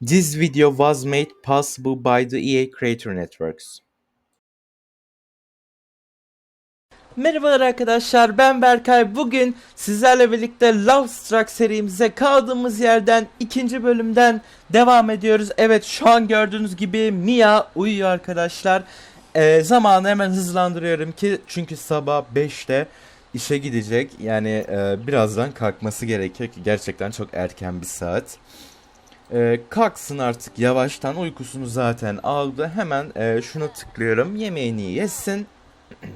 This video was made possible by the EA Creator Networks. Merhabalar arkadaşlar ben Berkay. Bugün sizlerle birlikte Love Struck serimize kaldığımız yerden ikinci bölümden devam ediyoruz. Evet şu an gördüğünüz gibi Mia uyuyor arkadaşlar. Ee, zamanı hemen hızlandırıyorum ki çünkü sabah 5'te işe gidecek. Yani e, birazdan kalkması gerekiyor ki gerçekten çok erken bir saat. Ee, kalksın artık yavaştan uykusunu zaten aldı. Hemen e, şuna tıklıyorum. Yemeğini yesin.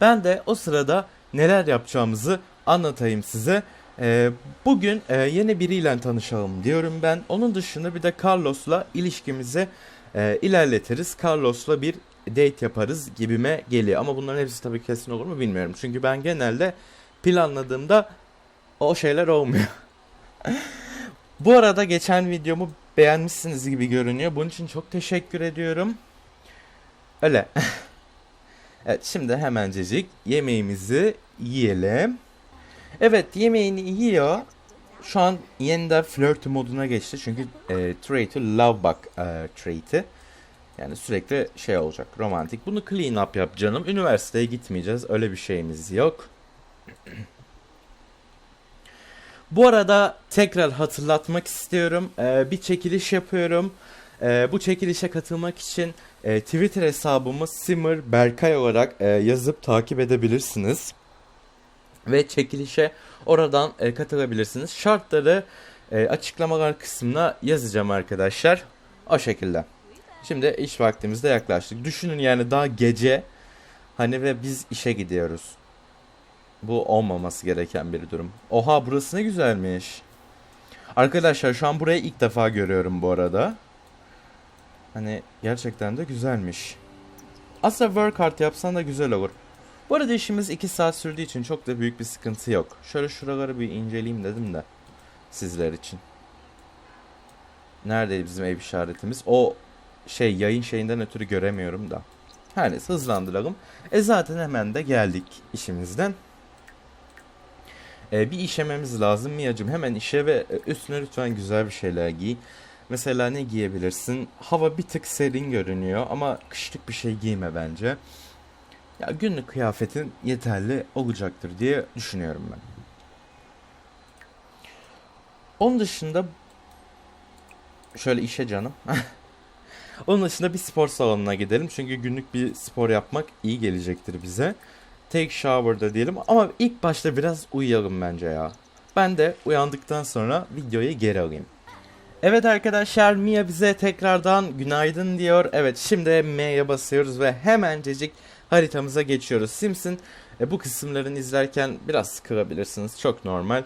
Ben de o sırada neler yapacağımızı anlatayım size. Ee, bugün e, yeni biriyle tanışalım diyorum ben. Onun dışında bir de Carlos'la ilişkimizi e, ilerletiriz. Carlos'la bir date yaparız gibime geliyor. Ama bunların hepsi tabii kesin olur mu bilmiyorum. Çünkü ben genelde planladığımda o şeyler olmuyor. Bu arada geçen videomu beğenmişsiniz gibi görünüyor. Bunun için çok teşekkür ediyorum. Öyle. evet şimdi hemencecik yemeğimizi yiyelim. Evet yemeğini yiyor. Şu an yeniden flört moduna geçti. Çünkü e, trait'i love bug e, trait'i. Yani sürekli şey olacak romantik. Bunu clean up yap canım. Üniversiteye gitmeyeceğiz. Öyle bir şeyimiz yok. Bu arada tekrar hatırlatmak istiyorum. Ee, bir çekiliş yapıyorum. Ee, bu çekilişe katılmak için e, Twitter hesabımı Simmer Berkay olarak e, yazıp takip edebilirsiniz. Ve çekilişe oradan e, katılabilirsiniz. Şartları e, açıklamalar kısmına yazacağım arkadaşlar. O şekilde. Şimdi iş vaktimizde yaklaştık. Düşünün yani daha gece hani ve biz işe gidiyoruz. Bu olmaması gereken bir durum. Oha burası ne güzelmiş. Arkadaşlar şu an burayı ilk defa görüyorum bu arada. Hani gerçekten de güzelmiş. Aslında work hard yapsan da güzel olur. Bu arada işimiz 2 saat sürdüğü için çok da büyük bir sıkıntı yok. Şöyle şuraları bir inceleyeyim dedim de. Sizler için. Neredeydi bizim ev işaretimiz? O şey yayın şeyinden ötürü göremiyorum da. Her neyse hızlandıralım. E zaten hemen de geldik işimizden. E, bir işememiz lazım Mia'cığım. Hemen işe ve e, üstüne lütfen güzel bir şeyler giy. Mesela ne giyebilirsin? Hava bir tık serin görünüyor ama kışlık bir şey giyme bence. Ya günlük kıyafetin yeterli olacaktır diye düşünüyorum ben. Onun dışında şöyle işe canım. Onun dışında bir spor salonuna gidelim. Çünkü günlük bir spor yapmak iyi gelecektir bize. Take shower'da diyelim ama ilk başta biraz uyuyalım bence ya. Ben de uyandıktan sonra videoyu geri alayım. Evet arkadaşlar Mia bize tekrardan günaydın diyor. Evet şimdi M'ye basıyoruz ve hemencecik haritamıza geçiyoruz. Sims'in e, bu kısımlarını izlerken biraz sıkılabilirsiniz. Çok normal.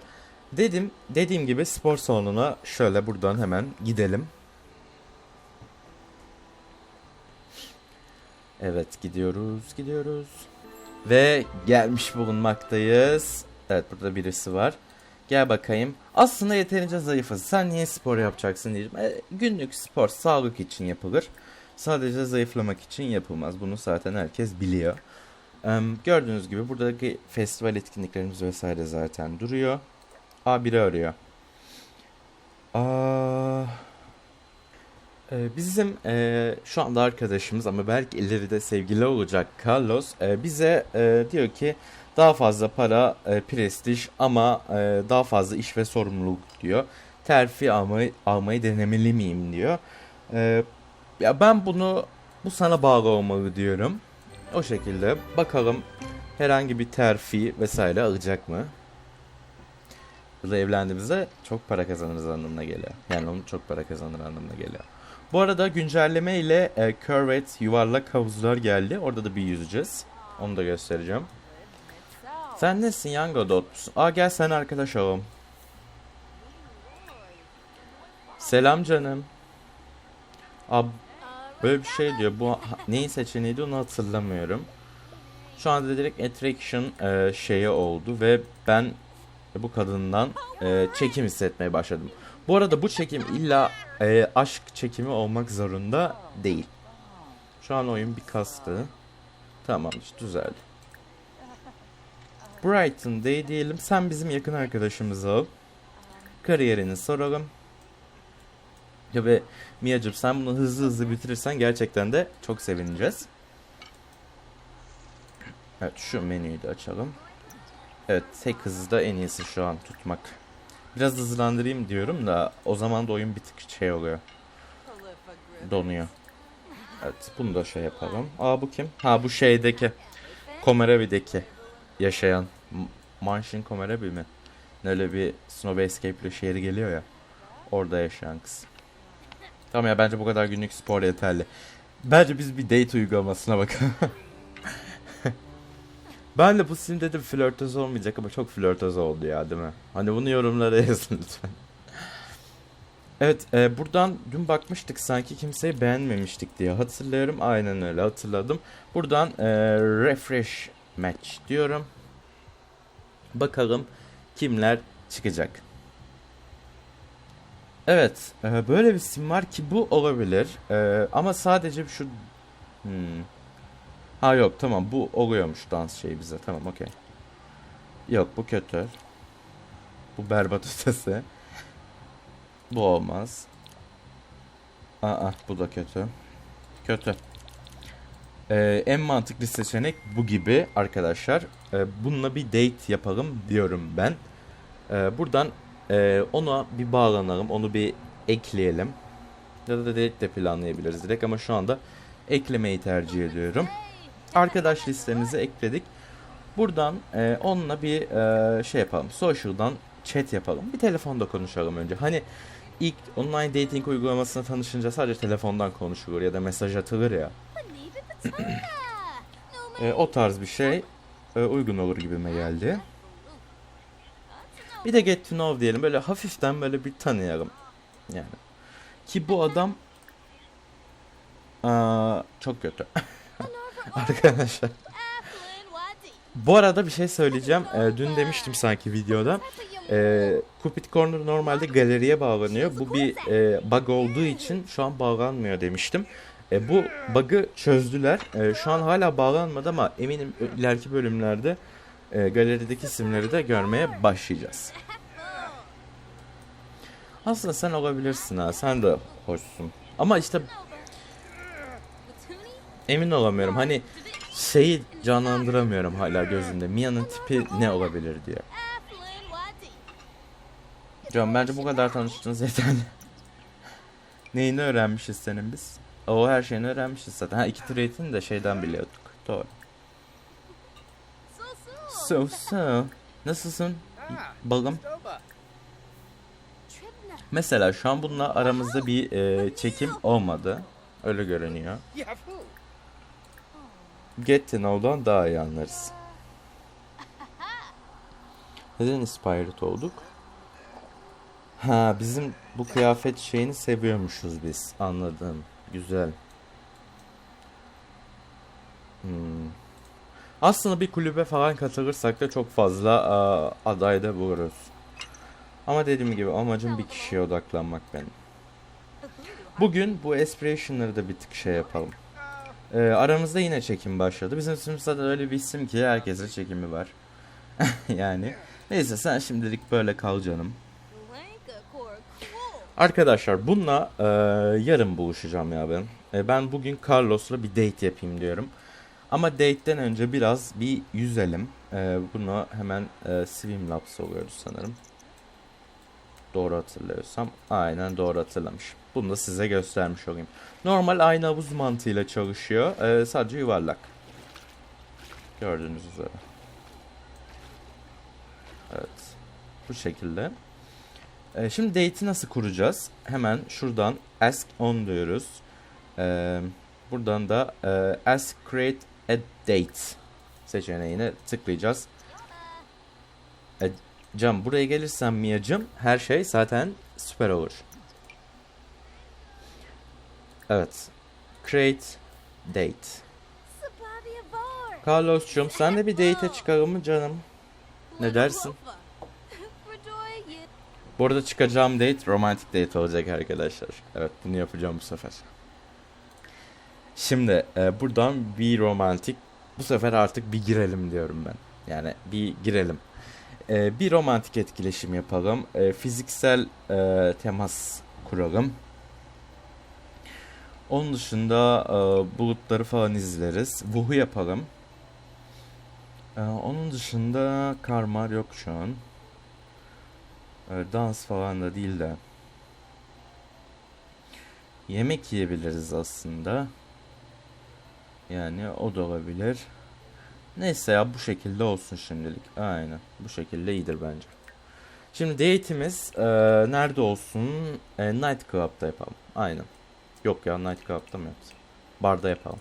Dedim, dediğim gibi spor salonuna şöyle buradan hemen gidelim. Evet gidiyoruz, gidiyoruz. Ve gelmiş bulunmaktayız. Evet burada birisi var. Gel bakayım. Aslında yeterince zayıfız. Sen niye spor yapacaksın diyeceğim. E, günlük spor sağlık için yapılır. Sadece zayıflamak için yapılmaz. Bunu zaten herkes biliyor. E, gördüğünüz gibi buradaki festival etkinliklerimiz vesaire zaten duruyor. Aa biri arıyor. Aa, Bizim e, şu anda arkadaşımız ama belki ileride sevgili olacak Carlos e, bize e, diyor ki daha fazla para, e, prestij ama e, daha fazla iş ve sorumluluk diyor. Terfi almayı, almayı denemeli miyim diyor. E, ya ben bunu bu sana bağlı olmalı diyorum. O şekilde bakalım herhangi bir terfi vesaire alacak mı? Burada evlendiğimizde çok para kazanırız anlamına geliyor. Yani onun çok para kazanır anlamına geliyor. Bu arada güncelleme ile e, curved yuvarlak havuzlar geldi. Orada da bir yüzeceğiz. Onu da göstereceğim. Sen nesin Adult musun? Aa gel sen arkadaş olalım. Selam canım. Ab böyle bir şey diyor. Bu neyin seçeneğiydi onu hatırlamıyorum. Şu anda direkt attraction e, şeyi oldu ve ben bu kadından e, çekim hissetmeye başladım. Bu arada bu çekim illa e, aşk çekimi olmak zorunda değil. Şu an oyun bir kastı. Tamam işte düzeldi. Brighton Day diyelim. Sen bizim yakın arkadaşımız ol. Kariyerini soralım. Ya ve Mia'cığım sen bunu hızlı hızlı bitirirsen gerçekten de çok sevineceğiz. Evet şu menüyü de açalım. Evet tek hızda en iyisi şu an tutmak. Biraz hızlandırayım diyorum da o zaman da oyun bir tık şey oluyor. Donuyor. Evet bunu da şey yapalım. Aa bu kim? Ha bu şeydeki. Komerabi'deki yaşayan. M- Manshin Komerabi mi? Öyle bir Snow Escape'li şehri geliyor ya. Orada yaşayan kız. Tamam ya bence bu kadar günlük spor yeterli. Bence biz bir date uygulamasına bakalım. ben de bu sim dedim flörtöz olmayacak ama çok flörtöz oldu ya değil mi? Hani bunu yorumlara yazın lütfen. Evet e, buradan dün bakmıştık sanki kimseyi beğenmemiştik diye hatırlıyorum. Aynen öyle hatırladım. Buradan e, refresh match diyorum. Bakalım kimler çıkacak. Evet e, böyle bir sim var ki bu olabilir. E, ama sadece şu... Hmm. Ha yok tamam bu oluyormuş dans şeyi bize. Tamam okey. Yok bu kötü. Bu berbat ötesi. Bu olmaz. Aa bu da kötü. Kötü. Ee, en mantıklı seçenek bu gibi arkadaşlar. Ee, bununla bir date yapalım diyorum ben. Ee, buradan e, ona bir bağlanalım. Onu bir ekleyelim. Ya da date de planlayabiliriz direkt ama şu anda eklemeyi tercih ediyorum. Arkadaş listemize ekledik. Buradan e, onunla bir e, şey yapalım. Social'dan chat yapalım. Bir telefonda konuşalım önce. Hani ilk online dating uygulamasına tanışınca sadece telefondan konuşulur ya da mesaj atılır ya. E, o tarz bir şey e, uygun olur gibime geldi. Bir de get to know diyelim. Böyle hafiften böyle bir tanıyalım. Yani. Ki bu adam Aa, çok kötü. Arkadaşlar. Bu arada bir şey söyleyeceğim. E, dün demiştim sanki videoda. E, Cupid Corner normalde galeriye bağlanıyor. Bu bir e, bug olduğu için şu an bağlanmıyor demiştim. E, bu bug'ı çözdüler. E, şu an hala bağlanmadı ama eminim ileriki bölümlerde e, galerideki isimleri de görmeye başlayacağız. Aslında sen olabilirsin ha. Sen de hoşsun. Ama işte emin olamıyorum. Hani şeyi canlandıramıyorum hala gözümde. Mia'nın tipi ne olabilir diye. Can bence bu kadar tanıştınız yeterli. Neyini öğrenmişiz senin biz? O her şeyini öğrenmişiz zaten. Ha iki trade'ini de şeyden biliyorduk. Doğru. So so. Nasılsın? Balım. Mesela şu an bununla aramızda bir e, çekim olmadı. Öyle görünüyor. Get to know'dan daha iyi anlarız. Neden inspired olduk? Ha bizim bu kıyafet şeyini seviyormuşuz biz. Anladım. Güzel. Hmm. Aslında bir kulübe falan katılırsak da çok fazla aa, adayda buluruz. Ama dediğim gibi amacım bir kişiye odaklanmak benim. Bugün bu aspiration'ları da bir tık şey yapalım. Ee, aramızda yine çekim başladı. Bizim isimimiz zaten öyle bir isim ki herkese çekimi var. yani. Neyse sen şimdilik böyle kal canım. Arkadaşlar bununla e, yarın buluşacağım ya ben. E, ben bugün Carlos'la bir date yapayım diyorum. Ama date'den önce biraz bir yüzelim. E, bunu hemen e, Swimlabs oluyoruz sanırım. Doğru hatırlıyorsam. Aynen doğru hatırlamış. Bunu da size göstermiş olayım. Normal aynı havuz mantığıyla çalışıyor. E, sadece yuvarlak. Gördüğünüz üzere. Evet. Bu şekilde. Ee, şimdi date'i nasıl kuracağız? Hemen şuradan ask on diyoruz. Ee, buradan da e, ask create a date seçeneğine tıklayacağız. E, Cam buraya gelirsen Mia'cım her şey zaten süper olur. Evet. Create date. Carlos'cum sen de bir date'e çıkalım mı canım? Ne dersin? Bu arada çıkacağım date romantik date olacak arkadaşlar. Evet bunu yapacağım bu sefer. Şimdi e, buradan bir romantik bu sefer artık bir girelim diyorum ben. Yani bir girelim. E, bir romantik etkileşim yapalım. E, fiziksel e, temas kuralım. Onun dışında e, bulutları falan izleriz. Wuhu yapalım. E, onun dışında karmar yok şu an. E, dans falan da değil de. Yemek yiyebiliriz aslında. Yani o da olabilir. Neyse ya bu şekilde olsun şimdilik. Aynen. Bu şekilde iyidir bence. Şimdi date'imiz e, nerede olsun? E, Night Club'da yapalım. Aynen. Yok ya Night Club'da mı yapsam? Barda yapalım.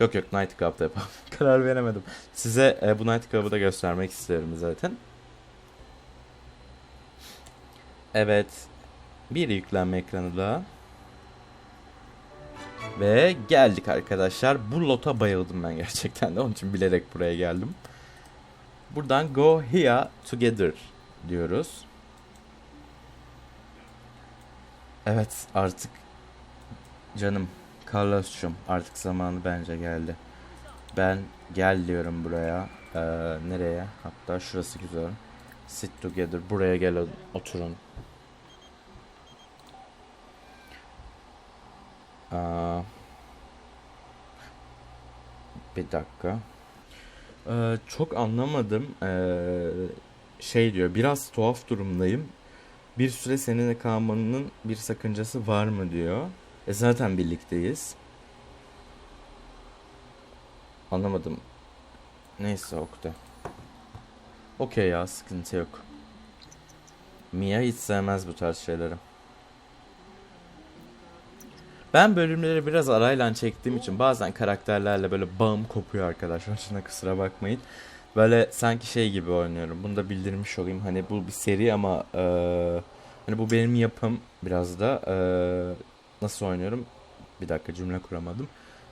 Yok yok Night Club'da yapalım. Karar veremedim. Size e, bu Night Club'ı da göstermek istiyorum zaten. Evet. Bir yüklenme ekranı daha. Ve geldik arkadaşlar. Bu lota bayıldım ben gerçekten de. Onun için bilerek buraya geldim. Buradan go here together diyoruz. Evet artık canım Carlos'cum artık zamanı bence geldi. Ben gel diyorum buraya. Ee, nereye? Hatta şurası güzel. Sit together. Buraya gel oturun. Aa, bir dakika. Ee, çok anlamadım. Ee, şey diyor, biraz tuhaf durumdayım. Bir süre seninle kalmanın bir sakıncası var mı diyor. E zaten birlikteyiz. Anlamadım. Neyse Okta. Okey ya sıkıntı yok. Mia hiç sevmez bu tarz şeyleri. Ben bölümleri biraz arayla çektiğim için bazen karakterlerle böyle bağım kopuyor arkadaşlar. Şuna kusura bakmayın. Böyle sanki şey gibi oynuyorum. Bunu da bildirmiş olayım. Hani bu bir seri ama e, hani bu benim yapım biraz da e, nasıl oynuyorum? Bir dakika cümle kuramadım.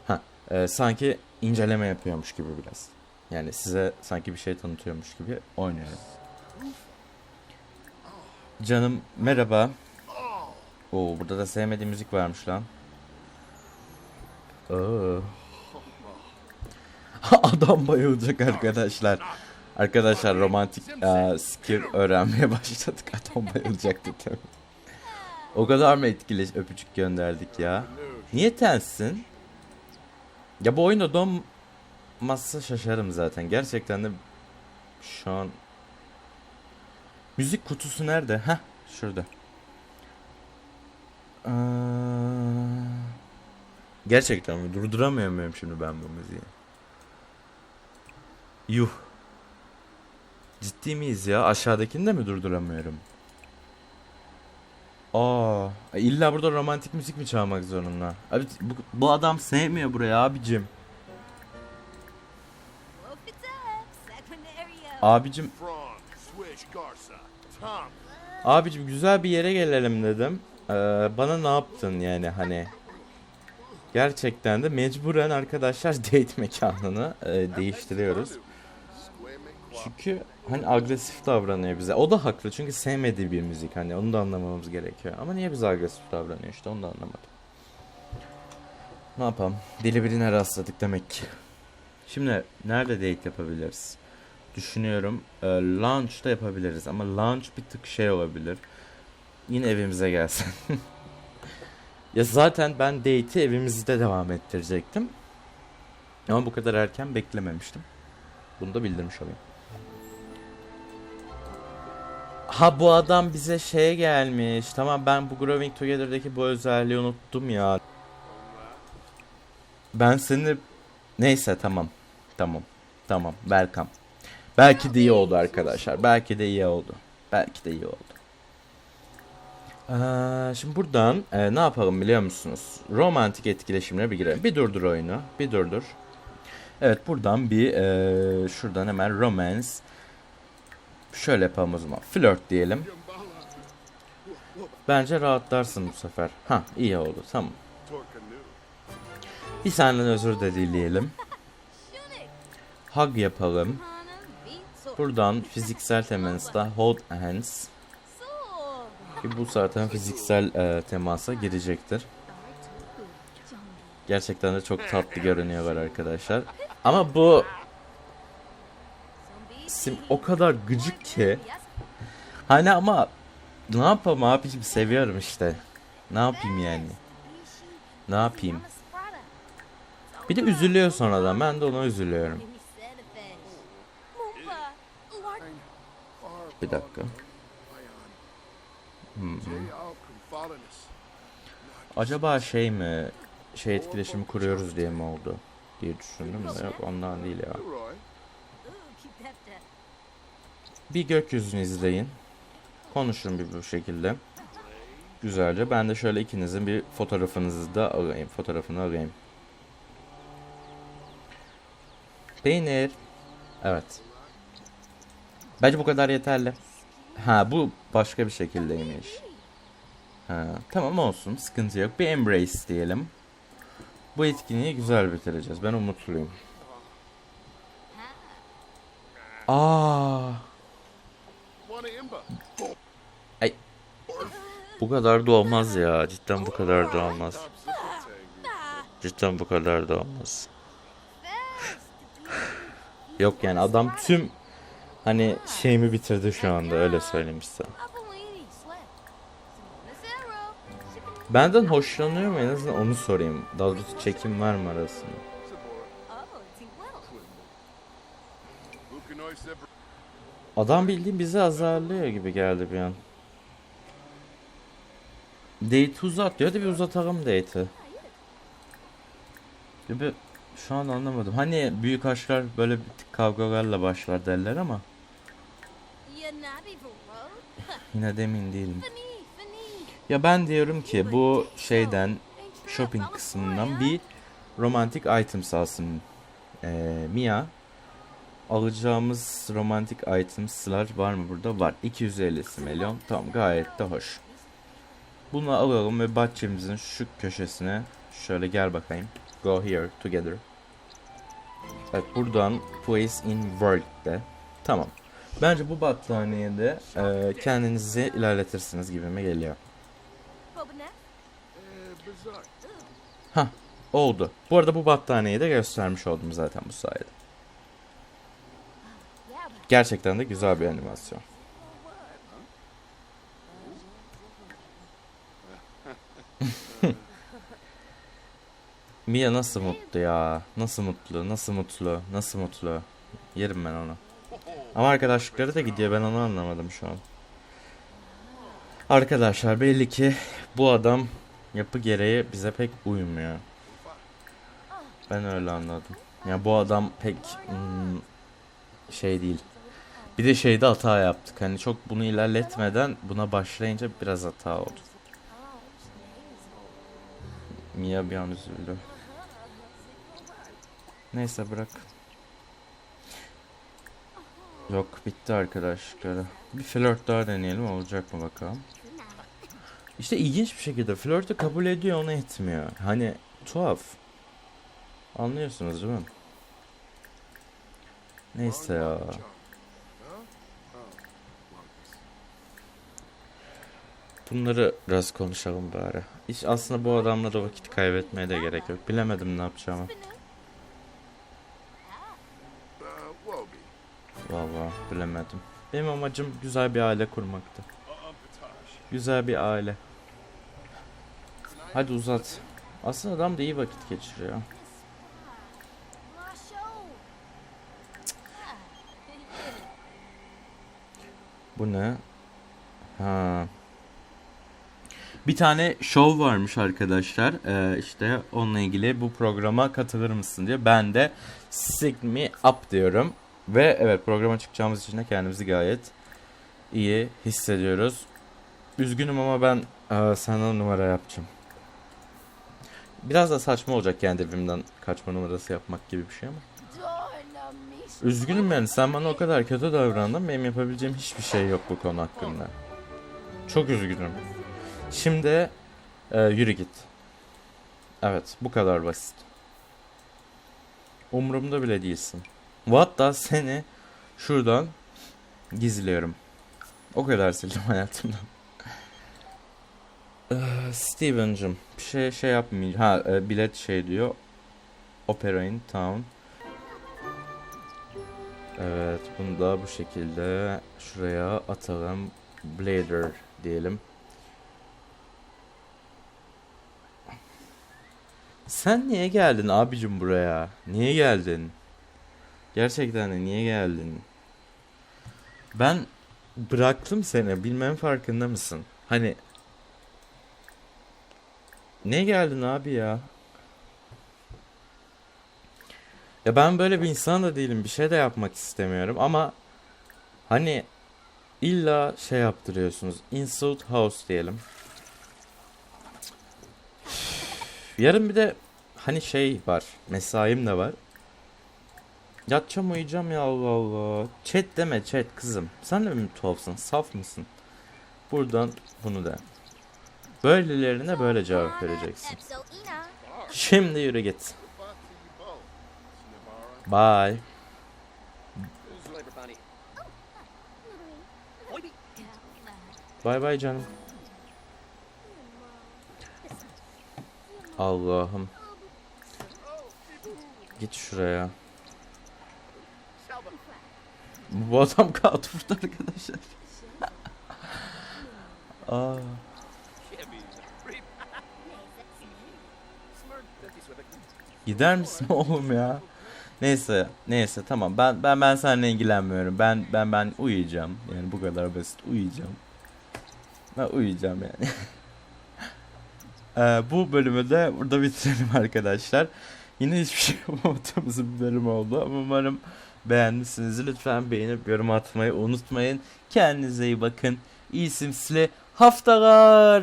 Ha, e, sanki inceleme yapıyormuş gibi biraz. Yani size sanki bir şey tanıtıyormuş gibi oynuyorum. Canım merhaba. Oo burada da sevmediğim müzik varmış lan. Oo. Adam bayılacak arkadaşlar. Arkadaşlar romantik e, skill öğrenmeye başladık. Adam bayılacaktı tabii. O kadar mı etkileş öpücük gönderdik ya? Niye tensin? Ya bu oyunda donmazsa şaşarım zaten. Gerçekten de şu an Müzik kutusu nerede? Heh şurada. Aa, gerçekten mi? Durduramıyor şimdi ben bu müziği? Yuh. Ciddi miyiz ya? Aşağıdakini de mi durduramıyorum? Aa, illa burada romantik müzik mi çalmak zorunda? Abi bu, bu adam sevmiyor burayı abicim. Abicim, abicim güzel bir yere gelelim dedim. Ee, bana ne yaptın yani hani? Gerçekten de mecburen arkadaşlar date mekanını e, değiştiriyoruz. Çünkü hani agresif davranıyor bize. O da haklı çünkü sevmediği bir müzik hani onu da anlamamız gerekiyor. Ama niye bize agresif davranıyor işte onu da anlamadım. Ne yapalım? Deli birine rastladık demek ki. Şimdi nerede date yapabiliriz? Düşünüyorum. E, lounge'da yapabiliriz ama lounge bir tık şey olabilir. Yine evimize gelsin. ya zaten ben date'i evimizde devam ettirecektim. Ama bu kadar erken beklememiştim. Bunu da bildirmiş olayım. Ha bu adam bize şey gelmiş. Tamam ben bu Growing Together'daki bu özelliği unuttum ya. Ben seni... Neyse tamam. Tamam. Tamam. Welcome. Belki de iyi oldu arkadaşlar. Belki de iyi oldu. Belki de iyi oldu. Ee, şimdi buradan e, ne yapalım biliyor musunuz? Romantik etkileşimine bir girelim. Bir durdur oyunu. Bir durdur. Evet buradan bir e, şuradan hemen romance. Şöyle yapalım o zaman. Flört diyelim. Bence rahatlarsın bu sefer. Ha iyi oldu tamam. Bir senden özür de dileyelim. Hug yapalım. Buradan fiziksel temasda hold hands. Ki bu zaten fiziksel e, temasa girecektir. Gerçekten de çok tatlı görünüyorlar arkadaşlar. Ama bu sim o kadar gıcık ki. Hani ama ne yapalım abicim seviyorum işte. Ne yapayım yani? Ne yapayım? Bir de üzülüyor sonradan. Ben de ona üzülüyorum. Bir dakika. Acaba şey mi? Şey etkileşimi kuruyoruz diye mi oldu? Diye düşündüm de yok ondan değil ya. Bir gökyüzünü izleyin. Konuşun bir bu şekilde. Güzelce. Ben de şöyle ikinizin bir fotoğrafınızı da alayım. Fotoğrafını alayım. Peynir. Evet. Bence bu kadar yeterli. Ha bu başka bir şekildeymiş. Ha, tamam olsun. Sıkıntı yok. Bir embrace diyelim. Bu etkinliği güzel bitireceğiz. Ben umutluyum. Aa. Bu kadar da olmaz ya. Cidden bu kadar da olmaz. Cidden bu kadar da olmaz. Yok yani adam tüm hani şeyimi bitirdi şu anda öyle söyleyeyim. Benden hoşlanıyor mu en azından onu sorayım. Daha çekim var mı arasında? Adam bildiğin bizi azarlıyor gibi geldi bir an. Date uzat diyor da bir uzatalım date'i. Bir şu an anlamadım. Hani büyük aşklar böyle kavgalarla başlar derler ama yine de emin değilim. Ya ben diyorum ki bu şeyden shopping kısmından bir romantic items alsın ee, Mia. Alacağımız romantic items'lar var mı burada? Var. 250 milyon. Tamam gayet de hoş. Bunu alalım ve bahçemizin şu köşesine şöyle gel bakayım. Go here together. Evet buradan place in world'de. Tamam. Bence bu battaniyede e, kendinizi ilerletirsiniz gibime geliyor. Ha oldu. Bu arada bu battaniyeyi de göstermiş oldum zaten bu sayede. Gerçekten de güzel bir animasyon. Mia nasıl mutlu ya? Nasıl mutlu? Nasıl mutlu? Nasıl mutlu? Yerim ben onu. Ama arkadaşlıkları da gidiyor. Ben onu anlamadım şu an. Arkadaşlar belli ki bu adam yapı gereği bize pek uymuyor. Ben öyle anladım. Ya bu adam pek hmm, şey değil. Bir de şeyde hata yaptık. Hani çok bunu ilerletmeden buna başlayınca biraz hata oldu. Mia bir an üzüldü. Neyse bırak. Yok bitti arkadaşlar. Bir flört daha deneyelim olacak mı bakalım. İşte ilginç bir şekilde flörtü kabul ediyor onu etmiyor. Hani tuhaf. Anlıyorsunuz değil mi? Neyse ya. Bunları biraz konuşalım bari. Hiç aslında bu adamla da vakit kaybetmeye de gerek yok. Bilemedim ne yapacağımı. Bilemedim. Benim amacım güzel bir aile kurmaktı. Güzel bir aile. Hadi uzat. Aslında adam da iyi vakit geçiriyor. Bu ne? Ha. Bir tane show varmış arkadaşlar. Ee, işte onunla ilgili bu programa katılır mısın diye. Ben de Sign Me Up diyorum. Ve evet programa çıkacağımız için de kendimizi gayet iyi hissediyoruz. Üzgünüm ama ben e, sana numara yapacağım. Biraz da saçma olacak kendi evimden kaçma numarası yapmak gibi bir şey ama. Üzgünüm yani sen bana o kadar kötü davrandın benim yapabileceğim hiçbir şey yok bu konu hakkında. Çok üzgünüm. Şimdi e, yürü git. Evet bu kadar basit. Umurumda bile değilsin. Hatta seni şuradan gizliyorum. O kadar sildim hayatımdan. Ee, Steven'cım bir şey şey yapmayacağım. Ha e, bilet şey diyor. Opera in Town. Evet bunu da bu şekilde şuraya atalım. Blader diyelim. Sen niye geldin abicim buraya? Niye geldin? Gerçekten de niye geldin? Ben bıraktım seni. Bilmem farkında mısın? Hani ne geldin abi ya? Ya ben böyle bir insan da değilim. Bir şey de yapmak istemiyorum ama hani illa şey yaptırıyorsunuz. Insult House diyelim. Yarın bir de hani şey var. Mesaim de var. Yatacağım uyuyacağım ya Allah Allah. Chat deme chat kızım. Sen de mi tuhafsın? Saf mısın? Buradan bunu de. Böylelerine böyle cevap vereceksin. Şimdi yürü git. Bye. Bye bye canım. Allah'ım. Git şuraya. Bu adam kağıt vurdu arkadaşlar. Aa, gider misin oğlum ya? Neyse, neyse tamam. Ben ben ben seninle ilgilenmiyorum. Ben ben ben uyuyacağım. Yani bu kadar basit uyuyacağım. Ben uyuyacağım yani. Ee, bu bölümü de burada bitirelim arkadaşlar. Yine hiçbir şey yapamadığımız bir bölüm oldu ama umarım beğenmişsiniz. Lütfen beğenip yorum atmayı unutmayın. Kendinize iyi bakın. İyi simsili haftalar.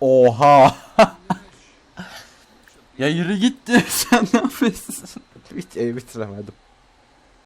Oha. ya yürü gitti. Sen ne yapıyorsun? Videoyu bitiremedim.